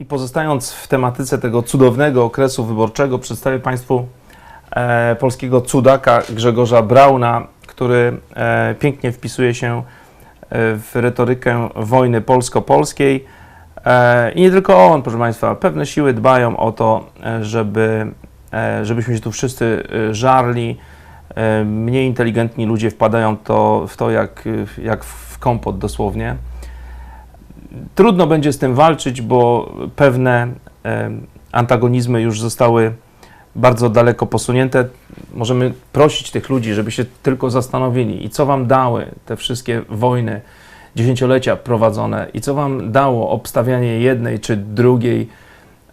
I pozostając w tematyce tego cudownego okresu wyborczego, przedstawię Państwu e, polskiego cudaka Grzegorza Brauna, który e, pięknie wpisuje się e, w retorykę wojny polsko-polskiej. E, I nie tylko on, proszę Państwa, pewne siły dbają o to, e, żeby, e, żebyśmy się tu wszyscy e, żarli. E, Mniej inteligentni ludzie wpadają to, w to jak, jak w kompot dosłownie. Trudno będzie z tym walczyć, bo pewne antagonizmy już zostały bardzo daleko posunięte. Możemy prosić tych ludzi, żeby się tylko zastanowili i co wam dały te wszystkie wojny, dziesięciolecia prowadzone i co wam dało obstawianie jednej czy drugiej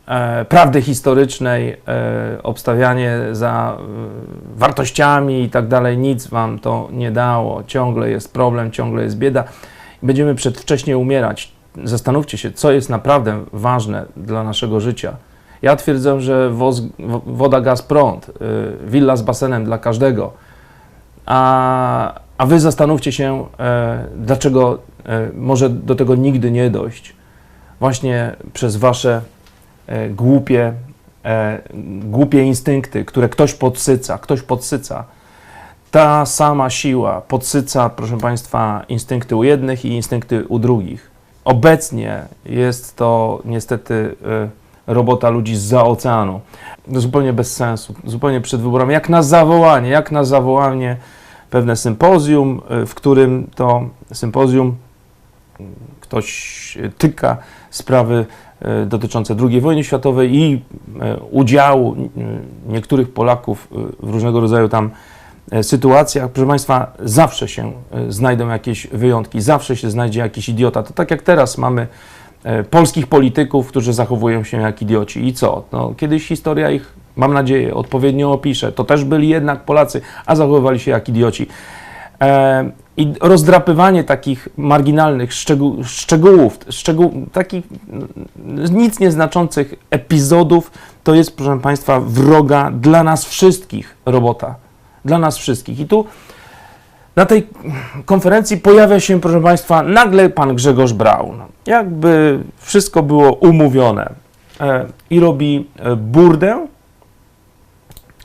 e, prawdy historycznej, e, obstawianie za e, wartościami i tak dalej. Nic wam to nie dało. Ciągle jest problem, ciągle jest bieda. Będziemy przedwcześnie umierać. Zastanówcie się, co jest naprawdę ważne dla naszego życia. Ja twierdzę, że woz, wo- woda, gaz, prąd, y, willa z basenem dla każdego. A, a wy zastanówcie się, e, dlaczego e, może do tego nigdy nie dojść. Właśnie przez wasze e, głupie, głupie instynkty, które ktoś podsyca, ktoś podsyca. Ta sama siła podsyca, proszę Państwa, instynkty u jednych i instynkty u drugich. Obecnie jest to niestety e, robota ludzi z oceanu. Zupełnie bez sensu, zupełnie przed wyborami, jak na zawołanie, jak na zawołanie pewne sympozjum, e, w którym to sympozjum mm, ktoś tyka sprawy dotyczące II wojny światowej i udziału niektórych Polaków w różnego rodzaju tam sytuacjach. Proszę Państwa, zawsze się e, znajdą jakieś wyjątki, zawsze się znajdzie jakiś idiota. To tak jak teraz mamy e, polskich polityków, którzy zachowują się jak idioci. I co? No, kiedyś historia ich, mam nadzieję, odpowiednio opisze. To też byli jednak Polacy, a zachowywali się jak idioci. E, I rozdrapywanie takich marginalnych szczegół, szczegółów, szczegół, takich nic nieznaczących epizodów, to jest, proszę Państwa, wroga dla nas wszystkich robota. Dla nas wszystkich. I tu na tej konferencji pojawia się, proszę Państwa, nagle pan Grzegorz Braun. Jakby wszystko było umówione. E, I robi e, burdę,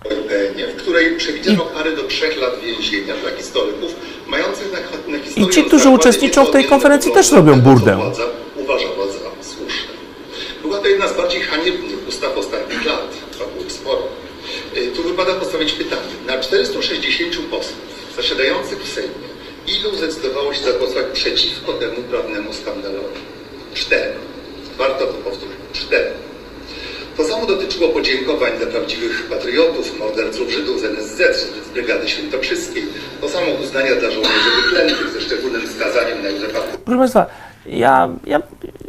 EPN, w której przewidziano karę do trzech lat więzienia dla historyków, mających na, na historię I ci, którzy uczestniczą w tej konferencji, też robią burdę. Zdecydowało się zagłosować przeciwko temu prawnemu skandalowi? Cztery. Warto to powtórzyć. Cztery. To samo dotyczyło podziękowań dla prawdziwych patriotów, morderców Żydów z NSZ, z Brygady Świętokrzyskiej. To samo uznania dla żołnierzy wyklętych ze szczególnym wskazaniem na Józefa Proszę Państwa, ja, ja,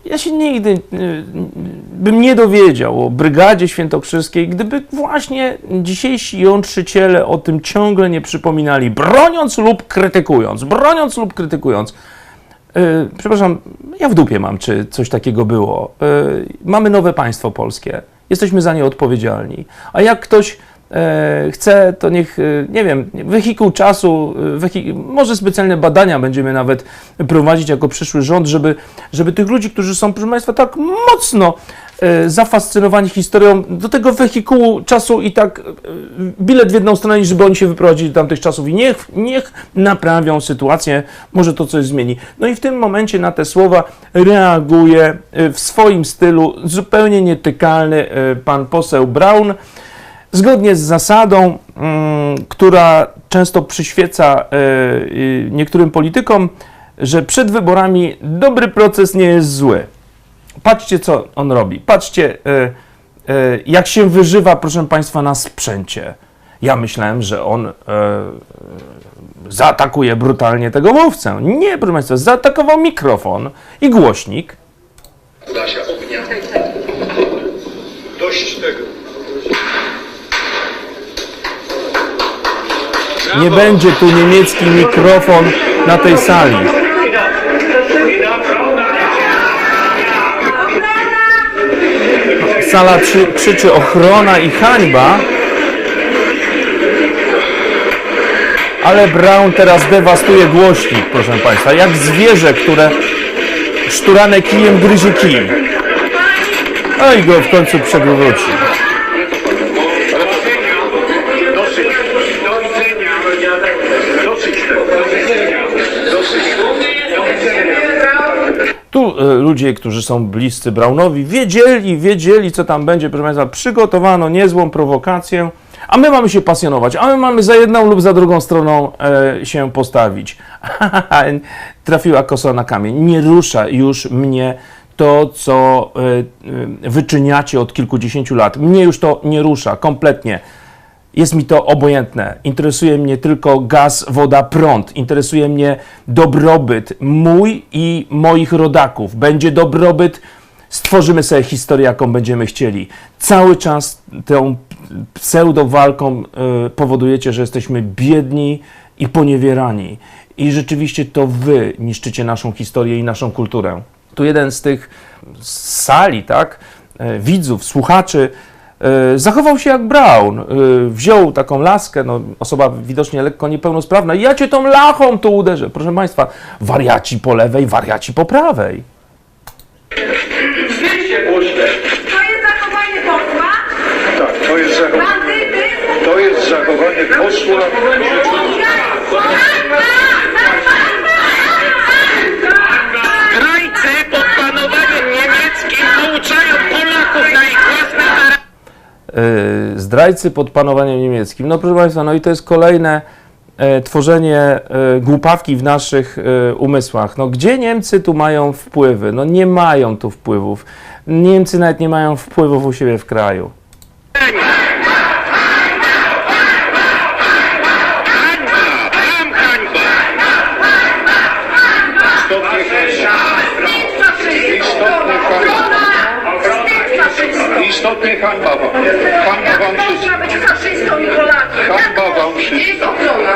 ja się nigdy y, bym nie dowiedział o Brygadzie Świętokrzyskiej, gdyby właśnie dzisiejsi jątrzyciele o tym ciągle nie przypominali, broniąc lub krytykując, broniąc lub krytykując. Y, przepraszam, ja w dupie mam, czy coś takiego było. Y, mamy nowe państwo polskie, jesteśmy za nie odpowiedzialni. A jak ktoś chce, to niech, e, nie wiem, wehikuł czasu, e, wehi może specjalne badania będziemy nawet prowadzić jako przyszły rząd, żeby, żeby tych ludzi, którzy są, proszę Państwa, tak mocno e, zafascynowani historią, do tego wehikułu czasu i tak e, bilet w jedną stronę, żeby oni się wyprowadzili do tamtych czasów i niech, niech naprawią sytuację, może to coś zmieni. No i w tym momencie na te słowa reaguje e, w swoim stylu zupełnie nietykalny e, pan poseł Braun, zgodnie z zasadą, mm, która często przyświeca e, niektórym politykom, że przed wyborami dobry proces nie jest zły. Patrzcie, co on robi. Patrzcie, e, e, jak się wyżywa, proszę Państwa, na sprzęcie. Ja myślałem, że on zaatakuje brutalnie tego mówcę. Nie, proszę Państwa, zaatakował mikrofon i głośnik. Kurasia ognia. Dość tego. Nie będzie tu niemiecki mikrofon na tej sali. Sala krzy, krzyczy ochrona i hańba. Ale Brown teraz dewastuje głośnik, proszę Państwa. Jak zwierzę, które szturane kijem gryzie kij. No i go w końcu przewróci. Tu e, ludzie, którzy są bliscy Braunowi, wiedzieli, wiedzieli, co tam będzie, proszę Państwa, przygotowano niezłą prowokację, a my mamy się pasjonować, a my mamy za jedną lub za drugą stroną e, się postawić. Trafiła kosa na kamień. Nie rusza już mnie to, co e, e, wyczyniacie od kilkudziesięciu lat. Mnie już to nie rusza kompletnie. Jest mi to obojętne. Interesuje mnie tylko gaz, woda, prąd. Interesuje mnie dobrobyt mój i moich rodaków. Będzie dobrobyt, stworzymy sobie historię, jaką będziemy chcieli. Cały czas tą pseudowalką y, powodujecie, że jesteśmy biedni i poniewierani. I rzeczywiście to wy niszczycie naszą historię i naszą kulturę. Tu jeden z tych sali, tak, e, widzów, słuchaczy, zachował się jak Brown. E, Wziął taką laskę, no, osoba widocznie lekko niepełnosprawna, i ja cię tą lachą tu uderzę. Proszę Państwa, wariaci po lewej, wariaci po prawej. Głośne. To jest zachowanie posła, Tak, to jest zachowanie. bandyty, To jest zachowanie posła. Zdrajcy zdrajcy pod panowaniem niemieckim. No proszę Państwa, no i to jest kolejne e, tworzenie e, głupawki w naszych e, umysłach. No gdzie Niemcy tu mają wpływy? No nie mają tu wpływów. Niemcy nawet nie mają wpływów u siebie w kraju. Istotnie hańba wam. Hańba wam wszystkim. Można być faszystą i Polakiem. Hańba wam Nie wszystkim. jest ochrona.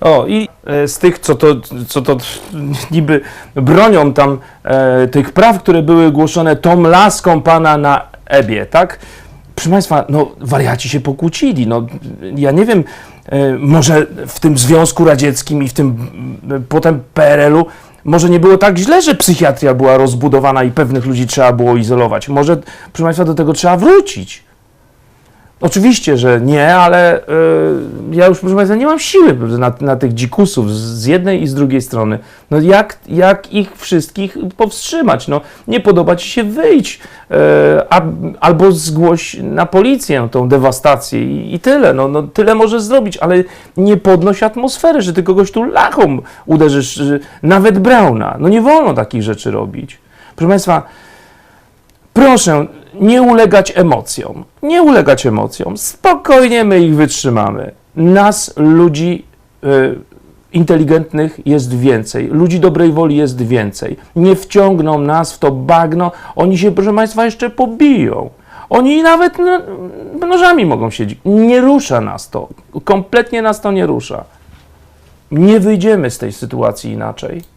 O, i e, z tych, co to, co to niby bronią tam e, tych praw, które były głoszone tą laską pana na Ebie, tak? Proszę Państwa, no wariaci się pokłócili, no ja nie wiem, e, może w tym Związku Radzieckim i w tym m, potem PRL-u może nie było tak źle, że psychiatria była rozbudowana i pewnych ludzi trzeba było izolować. Może, proszę Państwa, do tego trzeba wrócić. Oczywiście, że nie, ale y, ja już, proszę Państwa, nie mam siły na, na tych dzikusów z- jednej i z drugiej strony. No jak, jak ich wszystkich powstrzymać? No nie podoba Ci się, wyjdź. Y, a, albo zgłoś na policję tą dewastację i, i tyle. No, no tyle możesz zrobić, ale nie podnoś atmosfery, że Ty kogoś tu lachą uderzysz, nawet Brauna. No nie wolno takich rzeczy robić. Proszę Państwa, Proszę nie ulegać emocjom. Nie ulegać emocjom. Spokojnie my ich wytrzymamy. Nas, ludzi y, inteligentnych, jest więcej. Ludzi dobrej woli jest więcej. Nie wciągną nas w to bagno. Oni się, proszę Państwa, jeszcze pobiją. Oni nawet no, nożami mogą siedzieć. Nie rusza nas to. Kompletnie nas to nie rusza. Nie wyjdziemy z tej sytuacji inaczej.